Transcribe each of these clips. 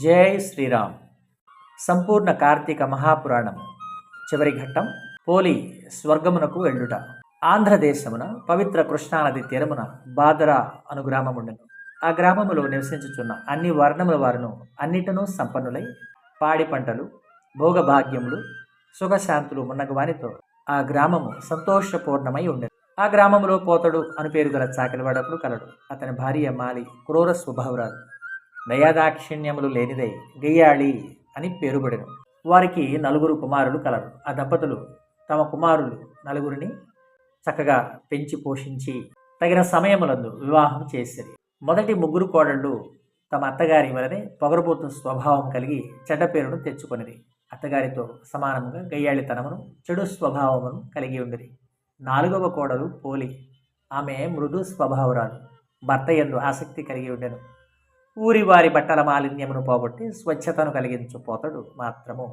జై శ్రీరామ్. సంపూర్ణ కార్తీక మహాపురాణం. చివరి ఘట్టం పోలి స్వర్గమునకు వెళ్ళుట. ఆంధ్రదేశమున పవిత్ర కృష్ణానది తీరమున బాదరా అను గ్రామముండెను. ఆ గ్రామములో నివసించుచున్న అన్ని వర్ణముల వారును అన్నిటనూ సంపన్నులై పాడి పంటలు భోగభాగ్యములు సుఖశాంతులు మున్నగవానితో ఆ గ్రామము సంతోషపూర్ణమై ఉండెను. ఆ గ్రామములో పోతడు అను పేరు గల చాకలివాడకుడు కలడు. అతని భార్య మాలి క్రూర స్వభావరాలు. దయాదాక్షిణ్యములు లేనిదై గయ్యాళి అని పేరుబడెను వారికి నలుగురు కుమారులు కలరు. ఆ దంపతులు తమ కుమారులు నలుగురిని చక్కగా పెంచి పోషించి తగిన సమయములందు వివాహం చేసిరి. మొదటి ముగ్గురు కోడళ్ళు తమ అత్తగారి వలనే పొగరబోతు స్వభావం కలిగి చెడ్డ పేరును తెచ్చుకొనిది అత్తగారితో సమానంగా గయ్యాళితనమును చెడు స్వభావమును కలిగి ఉండిరి. నాలుగవ కోడలు పోలి ఆమె మృదు స్వభావరాలు. భర్త ఎందు ఆసక్తి కలిగి ఉండెను. ఊరి వారి బట్టల మాలిన్యమును పోగొట్టి స్వచ్ఛతను కలిగించు పోతడు మాత్రము.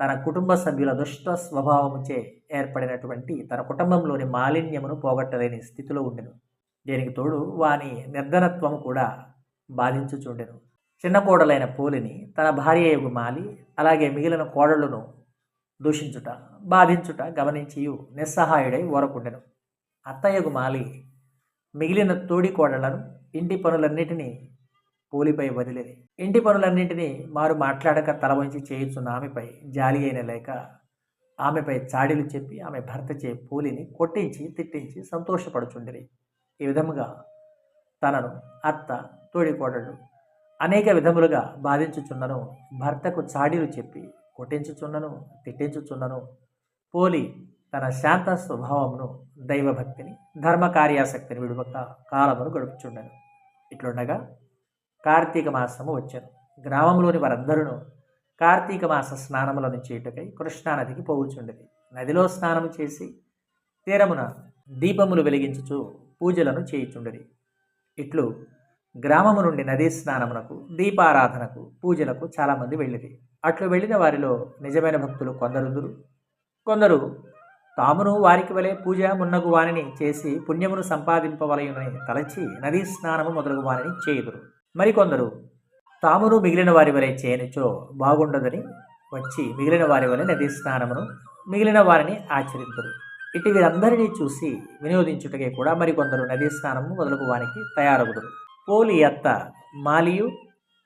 తన కుటుంబ సభ్యుల దుష్ట స్వభావముచే ఏర్పడినటువంటి తన కుటుంబంలోని మాలిన్యమును పోగొట్టలేని స్థితిలో ఉండెను. దీనికి తోడు వాని నిర్ధనత్వము కూడా బాధించుచుండెను. చిన్న కోడలైన పోలిని తన భార్య యొక్క మాలి అలాగే మిగిలిన కోడళ్ళను దూషించుట బాధించుట గమనించి నిస్సహాయుడై ఓరకుండెను. అత్తయ్యకు మాలి మిగిలిన తోడి కోడళ్ళను ఇంటి పనులన్నిటినీ పోలిపై వదిలేది. ఇంటి పనులన్నింటినీ మారు మాట్లాడక తల వంచి చేయుచున్న ఆమెపై జాలి అయిన లేక ఆమెపై చాడీలు చెప్పి ఆమె భర్తచే పూలిని కొట్టించి తిట్టించి సంతోషపడుచుండిరి. ఈ విధముగా తనను అత్త తోడికోడళ్ళు అనేక విధములుగా బాధించుచున్నను భర్తకు చాడీలు చెప్పి కొట్టించుచున్నను తిట్టించుచున్నను. పోలి తన శాంత స్వభావమును దైవభక్తిని ధర్మ కార్యాసక్తిని విడువక కాలమును గడుపుచుండను. ఇట్లుండగా కార్తీక మాసము వచ్చాను గ్రామంలోని వారందరూ కార్తీక మాస స్నానములను చేయుటకై కృష్ణానదికి పోవుచుండేది. నదిలో స్నానము చేసి తీరమున దీపములు వెలిగించుచు పూజలను చేయుచుండేది. ఇట్లు గ్రామము నుండి నదీ స్నానమునకు దీపారాధనకు పూజలకు చాలామంది వెళ్ళేది. అట్లు వెళ్ళిన వారిలో నిజమైన భక్తులు కొందరుందురు. కొందరు తామును వారికి వలె పూజ మున్నగు వానిని చేసి పుణ్యమును సంపాదింపవలయునని తలచి నదీ స్నానము మొదలగు వానిని చేయుదురు. మరికొందరు తామును మిగిలిన వారి వలె చేయనిచో బాగుండదని వచ్చి మిగిలిన వారి వలె నదీ స్నానమును మిగిలిన వారిని ఆచరించరు ఇటు వీరందరినీ చూసి వినియోగించుటకే కూడా మరికొందరు నదీ స్నానము మొదలగు వానికి తయారగుదురు. పోలి అత్త మాలియు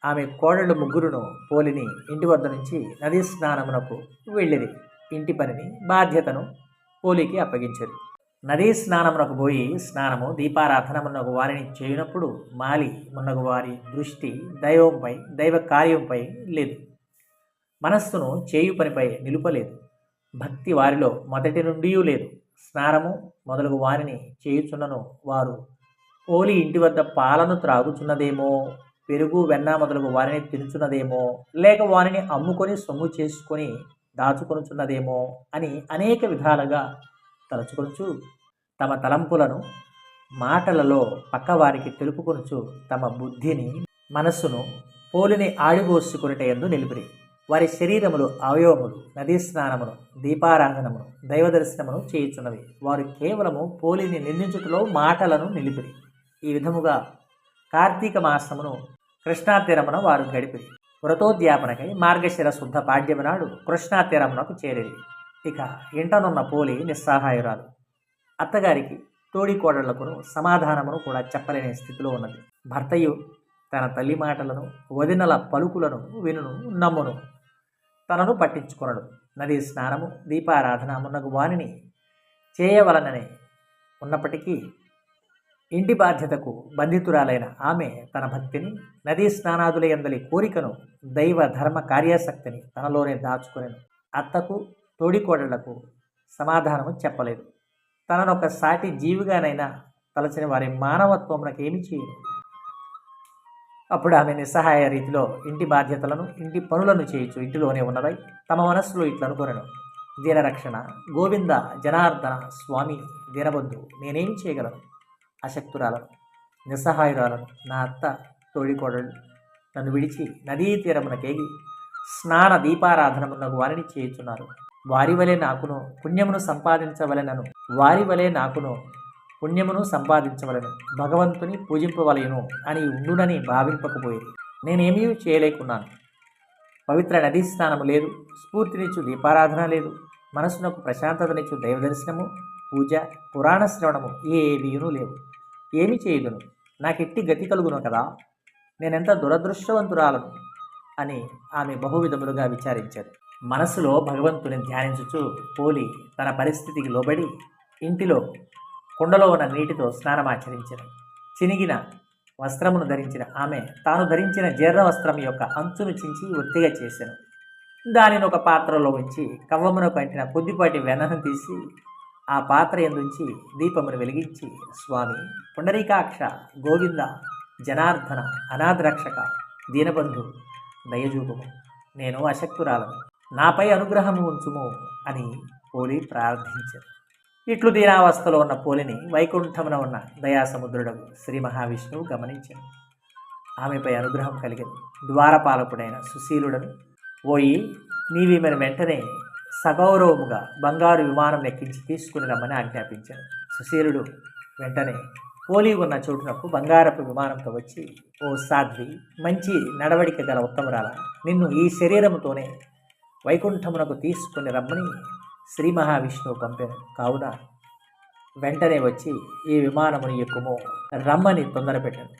ఆమె కోడళ్ళు ముగ్గురును పోలిని ఇంటి వద్ద నుంచి నదీ స్నానమునకు వెళ్ళిరి. ఇంటి పనిని బాధ్యతను పోలికి అప్పగించారు నదీ స్నానమునకు పోయి స్నానము దీపారాధనమునకు వారిని చేయునప్పుడు మాలి మున్నగు వారి దృష్టి దైవంపై దైవ కార్యంపై లేదు. మనస్సును చేయు పనిపై నిలుపలేదు. భక్తి వారిలో మొదటి నుండి లేదు. స్నానము మొదలగు వారిని చేయుచున్నను వారు పోలి ఇంటి వద్ద పాలను త్రాగుచున్నదేమో పెరుగు వెన్న మొదలగు వారిని తినుచున్నదేమో లేక వారిని అమ్ముకొని సొమ్ము చేసుకొని దాచుకొనుచున్నదేమో అని అనేక విధాలుగా తలచుకొనుచు తమ తలంపులను మాటలలో పక్కవారికి తెలుపుకొనుచు తమ బుద్ధిని మనస్సును పోలిని ఆడిబోసుకునేట ఎందు నిలిపిరి. వారి శరీరములు అవయవములు నదీ స్నానమును దీపారాధనమును దైవ దర్శనమును చేయుచున్నవి. వారు కేవలము పోలిని నిందించుటలో మాటలను నిలిపిరి. ఈ విధముగా కార్తీక మాసమును కృష్ణా తీరమున వారు గడిపిరి. వ్రతోద్యాపనకై మార్గశిర శుద్ధ పాడ్యము నాడు కృష్ణా తీరమునకు చేరేది ఇక ఇంటనున్న పోలి నిస్సహాయురాలు. అత్తగారికి తోడి కోడళ్ళకును సమాధానమును కూడా చెప్పలేని స్థితిలో ఉన్నది. భర్తయు తన తల్లి మాటలను వదినల పలుకులను వినును నమ్మును. తనను పట్టించుకొనడు. నదీ స్నానము దీపారాధన మున్నగు వానిని చేయవలననే ఉన్నప్పటికీ ఇంటి బాధ్యతకు బంధితురాలైన ఆమె తన భక్తిని నదీ స్నానాదుల ఎందలి కోరికను దైవ ధర్మ కార్యాసక్తిని తనలోనే దాచుకునేను. అత్తకు తోడికోడళ్ళకు సమాధానము చెప్పలేదు. తనను ఒక సాటి జీవిగానైనా తలచిన వారి మానవత్వమునకు ఏమి చేయను అప్పుడు ఆమె నిస్సహాయ రీతిలో ఇంటి బాధ్యతలను ఇంటి పనులను చేయొచ్చు ఇంటిలోనే ఉన్నదై తమ మనస్సులో ఇట్లా అనుకోనను. దీనరక్షణ గోవింద జనార్దన స్వామి దీనబంధు నేనేం చేయగలను? అశక్తురాలను నిస్సహాయురాలను నా అత్త తోడికోడళ్ళు నన్ను విడిచి నదీ తీరమునకేగి స్నాన దీపారాధనమునకు వారిని చేయుచున్నారు. వారి వలె నాకును పుణ్యమును సంపాదించవలెనను. వారి వలె నాకును పుణ్యమును సంపాదించవలను. భగవంతుని పూజింపవలయను అని ఉండునని భావింపకపోయేది. నేనేమీ చేయలేకున్నాను. పవిత్ర నదీ స్నానము లేదు స్ఫూర్తినిచ్చు దీపారాధన లేదు మనసునకు ప్రశాంతతనిచ్చు దైవదర్శనము పూజ పురాణ శ్రవణము ఏమీనూ లేవు. ఏమి చేయదును? నాకెట్టి గతి కలుగును కదా? నేనెంత దురదృష్టవంతురాలను? అని ఆమె బహువిధములుగా విచారించారు. మనసులో భగవంతుని ధ్యానించుచు పోలి తన పరిస్థితికి లోబడి ఇంటిలో కుండలో ఉన్న నీటితో స్నానమాచరించారు చినిగిన వస్త్రమును ధరించిన ఆమె తాను ధరించిన జీర్ణ వస్త్రం యొక్క అంచును చించి ఒత్తిగా చేశాను దానిని ఒక పాత్రలో ఉంచి కవ్వమునకు కంటిన కొద్దిపాటి వెన్నను తీసి ఆ పాత్ర ఎందుంచి దీపమును వెలిగించి స్వామి పుండరీకాక్ష గోవింద జనార్దన అనాథరక్షక దీనబంధు దయజూపము. నేను అశక్తురాలను. నాపై అనుగ్రహము ఉంచుము అని పోలి ప్రార్థించారు. ఇట్లు దీనావస్థలో ఉన్న పోలిని వైకుంఠమున ఉన్న దయాసముద్రుడు శ్రీ మహావిష్ణువు గమనించాడు ఆమెపై అనుగ్రహం కలిగింది ద్వారపాలకుడైన సుశీలుడను పోయి నీవీమెను వెంటనే సగౌరవముగా బంగారు విమానం ఎక్కించి తీసుకుని రమ్మని ఆజ్ఞాపించాడు సుశీలుడు వెంటనే పోలి ఉన్న చోటునకు బంగారపు విమానంతో వచ్చి ఓ సాధ్వి మంచి నడవడిక గల ఉత్తమరాల నిన్ను ఈ శరీరముతోనే వైకుంఠమునకు తీసుకుని రమ్మని శ్రీ మహావిష్ణువు పంపాను కావున వెంటనే వచ్చి ఈ విమానముని ఎక్కుము. రమ్మని తొందరపెట్టాను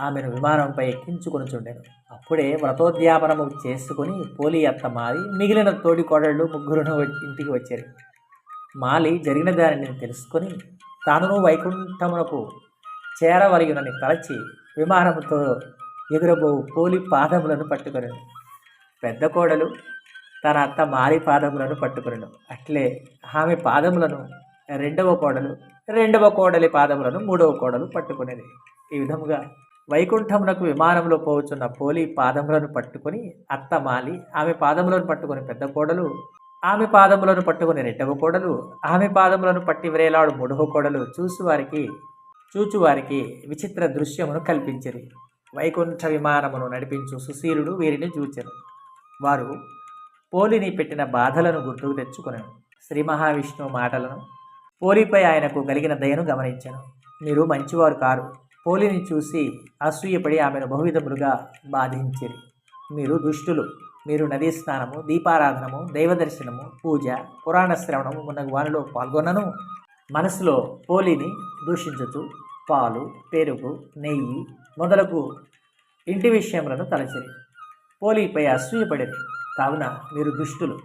ఆమెను విమానంపై ఎక్కించుకొని చుండాను. అప్పుడే వ్రతోద్యాపనము చేసుకుని పోలి అత్త మారి మిగిలిన తోడి కోడళ్ళు ముగ్గురును ఇంటికి వచ్చారు. మాలి జరిగిన దానిని తెలుసుకొని తానును వైకుంఠమునకు చేరవలయునని తలచి విమానముతో ఎగురబో పోలి పాదములను పట్టుకొని పెద్ద కోడలు తన అత్త మారి పాదములను పట్టుకునను. అట్లే ఆమె పాదములను రెండవ కోడలు రెండవ కోడలి పాదములను మూడవ కోడలు పట్టుకునేది ఈ విధముగా వైకుంఠమునకు విమానంలో పోవచ్చున్న పోలి పాదములను పట్టుకొని అత్త మాలి ఆమె పాదములను పట్టుకొని పెద్ద కోడలు ఆమె పాదములను పట్టుకొని రెండవ కోడలు ఆమె పాదములను పట్టి వేలాడు మూడవ కోడలు చూసువారికి చూచువారికి విచిత్ర దృశ్యమును కల్పించరు వైకుంఠ విమానమును నడిపించు సుశీలుడు వీరిని చూచెను. వారు పోలిని పెట్టిన బాధలను గుర్తుకు తెచ్చుకుని శ్రీ మహావిష్ణువు మాటలను పోలిపై ఆయనకు కలిగిన దయను గమనించాను. మీరు మంచివారు కారు. పోలిని చూసి అసూయపడి ఆమెను బహువిధములుగా బాధించిరి. మీరు దుష్టులు. మీరు నదీ స్నానము దీపారాధనము దైవదర్శనము పూజ పురాణ శ్రవణము మున్నగు వానిలో పాల్గొనను. మనసులో పోలిని దూషించుతూ పాలు పెరుగు నెయ్యి మొదలగు ఇంటి విషయములను తలచిరి. పోలిపై అసూయపడింది కావున మీరు దుష్టులు.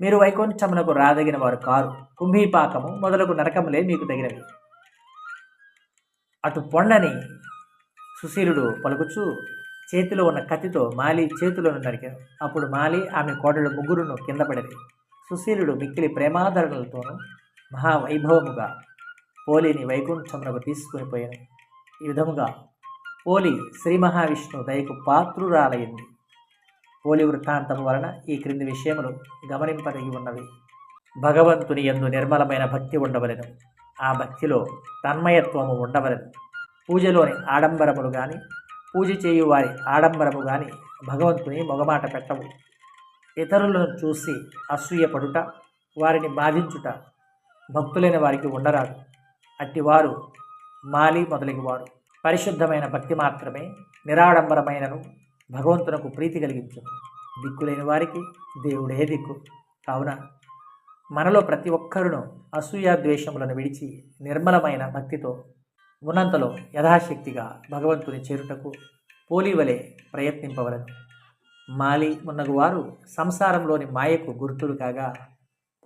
మీరు వైకుంఠమునకు రాదగిన వారు కారు. కుంభీపాకము మొదలగు నరకములే మీకు తగినవి. అటు పొండని సుశీలుడు పలుకుచూ చేతిలో ఉన్న కత్తితో మాలి చేతులను నరికారు అప్పుడు మాలి ఆమె కోడలు ముగ్గురును కింద పడింది. సుశీలుడు మిక్కిలి ప్రేమాదరణలతోనూ మహావైభవముగా పోలిని వైకుంఠమునకు తీసుకుని పోయాను. ఈ విధముగా పోలి శ్రీ మహావిష్ణువు దయకు పాత్రురాలయ్యింది పోలి వృత్తాంతము వలన ఈ క్రింది విషయములు గమనింపదగి ఉన్నవి. భగవంతుని ఎందు నిర్మలమైన భక్తి ఉండవలెను. ఆ భక్తిలో తన్మయత్వము ఉండవలెను. పూజలోని ఆడంబరములు కానీ పూజ చేయు వారి ఆడంబరము కానీ భగవంతుని మొగమాట పెట్టవు. ఇతరులను చూసి అసూయపడుట వారిని బాధించుట భక్తులైన వారికి ఉండరాదు. అట్టివారు మాలి మొదలగివారు. పరిశుద్ధమైన భక్తి మాత్రమే నిరాడంబరమైనను భగవంతునకు ప్రీతి కలిగించు. దిక్కులేని వారికి దేవుడే దిక్కు. కావున మనలో ప్రతి ఒక్కరును అసూయాద్వేషములను విడిచి నిర్మలమైన భక్తితో ఉన్నంతలో యథాశక్తిగా భగవంతుని చేరుటకు పోలివలే ప్రయత్నింపవలను. మాలి మున్నగు వారు సంసారంలోని మాయకు గుర్తులు కాగా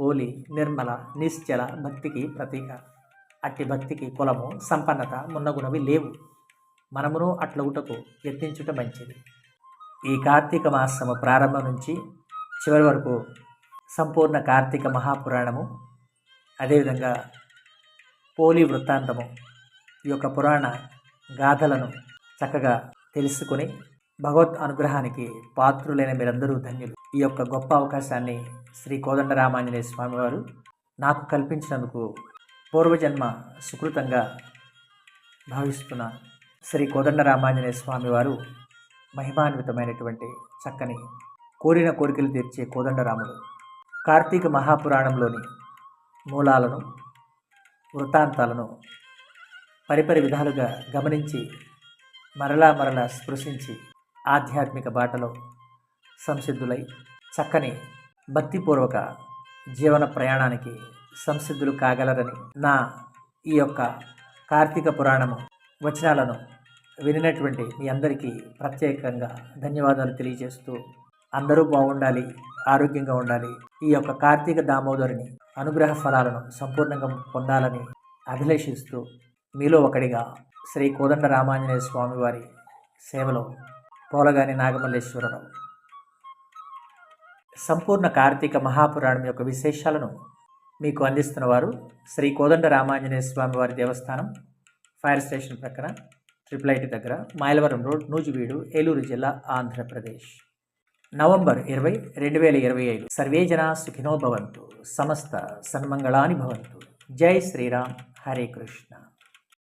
పోలి నిర్మల నిశ్చల భక్తికి ప్రతీక. అట్టి భక్తికి కులము సంపన్నత మున్నగునవి లేవు. మనమును అట్లగుటకు యత్నించుట మంచిది. ఈ కార్తీక మాసము ప్రారంభం నుంచి చివరి వరకు సంపూర్ణ కార్తీక మహాపురాణము అదేవిధంగా పోలి వృత్తాంతము ఈ యొక్క పురాణ గాథలను చక్కగా తెలుసుకుని భగవత్ అనుగ్రహానికి పాత్రులైన మీరందరూ ధన్యులు. ఈ యొక్క గొప్ప అవకాశాన్ని శ్రీ కోదండరామాంజనేయ స్వామివారు నాకు కల్పించినందుకు పూర్వజన్మ సుకృతంగా భావిస్తున్నాను శ్రీ కోదండరామాంజనేయ స్వామివారు మహిమాన్వితమైనటువంటి చక్కని కోరిన కోరికలు తీర్చే కోదండరాముడు కార్తీక మహాపురాణంలోని మూలాలను వృత్తాంతాలను పరిపరి విధాలుగా గమనించి మరలా మరలా స్పృశించి ఆధ్యాత్మిక బాటలో సంసిద్ధులై చక్కని భక్తిపూర్వక జీవన ప్రయాణానికి సంసిద్ధులు కాగలరని నా ఈ యొక్క కార్తీక పురాణము వచనాలను వినినటువంటి మీ అందరికీ ప్రత్యేకంగా ధన్యవాదాలు తెలియజేస్తూ అందరూ బాగుండాలి ఆరోగ్యంగా ఉండాలి. ఈ యొక్క కార్తీక దామోదరుని అనుగ్రహ ఫలాలను సంపూర్ణంగా పొందాలని అభిలషిస్తూ మీలో ఒకడిగా శ్రీ కోదండ రామాంజనేయ స్వామివారి సేవలో పోలగాని నాగమల్లేశ్వరరావు. సంపూర్ణ కార్తీక మహాపురాణం యొక్క విశేషాలను మీకు అందిస్తున్న వారు శ్రీ కోదండ రామాంజనేయ స్వామి వారి దేవస్థానం ఫైర్ స్టేషన్ ప్రక్కన ట్రిపుల్ ఐటీ దగ్గర మైలవరం రోడ్ నూజివీడు ఏలూరు జిల్లా ఆంధ్రప్రదేశ్. నవంబర్ ఇరవై రెండు వేల ఇరవై ఐదు. సర్వే జనా సుఖినో భవంతు. సమస్త సన్మంగళాని భవంతు. జై శ్రీరామ్. హరే కృష్ణ.